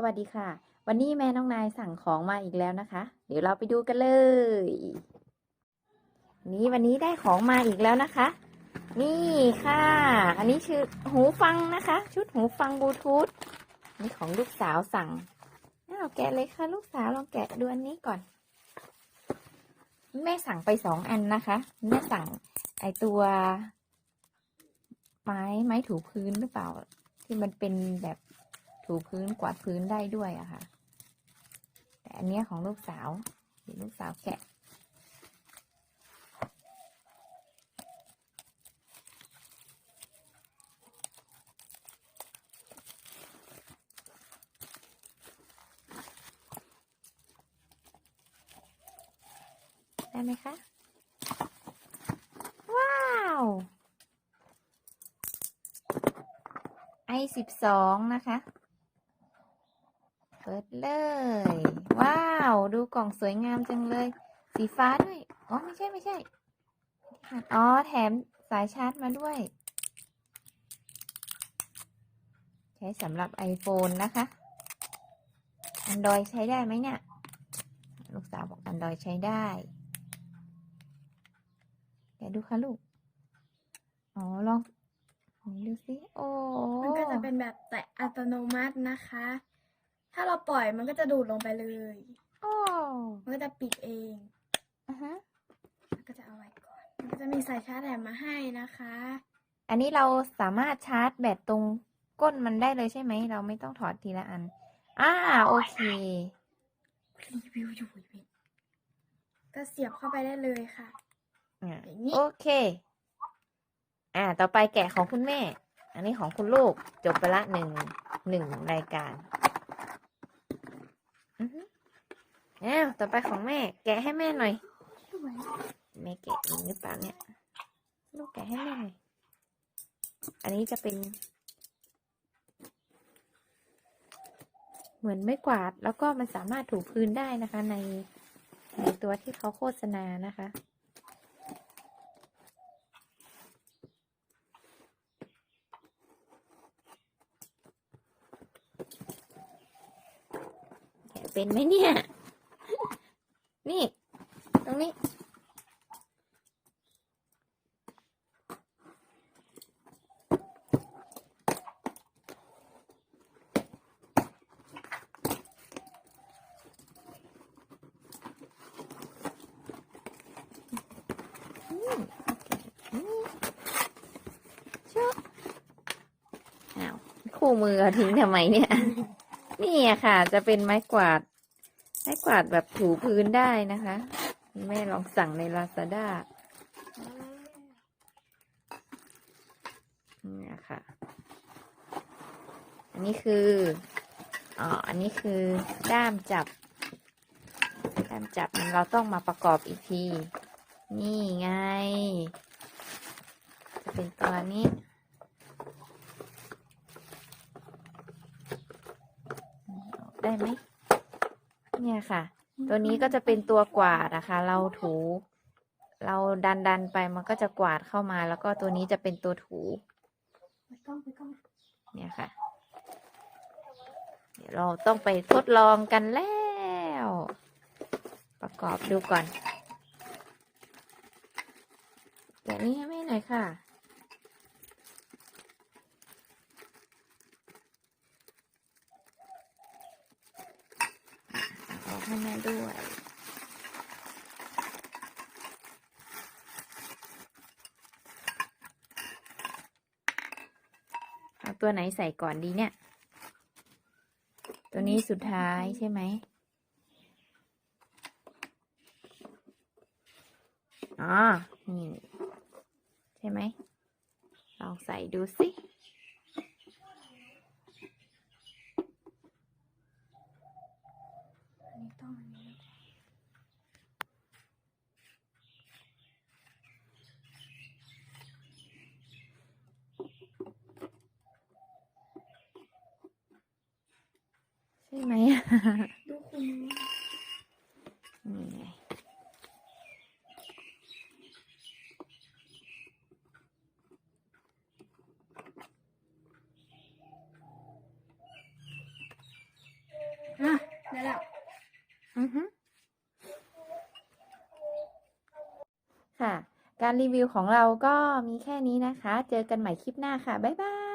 สวัสดีค่ะ วันนี้แม่น้องนายสั่งของมาอีกแล้วนะคะ เดี๋ยวเราไปดูกันเลย นี่วันนี้ได้ของมาอีกแล้วนะคะ นี่ค่ะ อันนี้ชื่อหูฟังนะคะ ชุดหูฟังบลูทูธนี่ของลูกสาวสั่งอ้าวแกะเลยค่ะ ลูกสาวลองแกะดูอันนี้ก่อน แม่สั่งไปสองอันนะคะ แม่สั่งไอตัว ไม้ไม้ถูพื้นหรือเปล่า ที่มันเป็นแบบ ถูพื้นกวาดพื้นได้ด้วยอะค่ะ แต่อันเนี้ยของลูกสาวเดี๋ยวลูกสาวแกะได้ไหมคะ ว้าว ไอสิบสองนะคะ ปิดเลย ว้าว ดูกล่องสวยงามจังเลย สีฟ้าด้วย อ๋อ ไม่ใช่ไม่ใช่ อ๋อ แถมสายชาร์จมาด้วย ใช้สำหรับ iPhone นะคะ Android ใช้ได้ไหมเนี่ย ลูกสาวบอก Android ใช้ได้แกะดูค่ะลูก อ๋อ ลองดูสิ โอ้ มันก็จะเป็นแบบแตะอัตโนมัตินะคะ ถ้าเราปล่อยมันก็จะดูดลงไปเลย โอ้มันก็จะปิดเองอะฮะมันก็จะเอาไว้ก่อนมันก็จะมีสายชาร์จแถมมาให้นะคะ อันนี้เราสามารถชาร์จแบตตรงก้นมันได้เลยใช่ไหม เราไม่ต้องถอดทีละอัน อ่า โอเค รีวิวอยู่อีกก็เสียบเข้าไปได้เลยค่ะ อ่าอย่างนี้ โอเค อ่า ต่อไปแกะของคุณแม่ อันนี้ของคุณลูก จบไปละหนึ่งหนึ่งรายการ อือฮึ อ้าวต่อไปของแม่ แกะให้แม่หน่อยสวยแม่แกะเองหรือเปล่าเนี่ย ลูกแกะให้แม่หน่อย อันนี้จะเป็น เหมือนไม่กวาด แล้วก็มันสามารถถูพื้นได้นะคะ ในในตัวที่เขาโฆษณานะคะแกะเป็นไหมเนี่ย นี่ ตรงนี้ อืมโอเคอืมชุบอ้าวคู่มือทิ้งทำไมเนี่ย นี่อะค่ะ จะเป็นไม้กวาด ไม้กวาดแบบถูพื้นได้นะคะแม่ลองสั่งในลาซาด้านี่ค่ะ อันนี้คือ อ๋อ อันนี้คือด้ามจับ ด้ามจับเราต้องมาประกอบอีกที นี่ไง จะเป็นตัวนี้ ได้ไหม เนี่ยค่ะ ตัวนี้ก็จะเป็นตัวกวาดนะคะ เราถู เราดันดันๆไปมันก็จะกวาดเข้ามา แล้วก็ตัวนี้จะเป็นตัวถูไปกล้องไปกล้องเนี่ยค่ะ เดี๋ยวเราต้องไปทดลองกันแล้ว ประกอบดูก่อน เดี๋ยวนี้ให้แม่หน่อยค่ะ ออกให้แม่ด้วยเอาตัวไหนใส่ก่อนดีเนี่ย ตัวนี้สุดท้ายใช่ไหมอ๋อนี่ ช่ไหม ลองใส่ดูสิอันนี้ต้องอันนี้ใช่ไหม ดูคุณ นี่ไง แล้ว อือฮึ ค่ะ การรีวิวของเราก็มีแค่นี้นะคะ เจอกันใหม่คลิปหน้าค่ะ บ๊ายบาย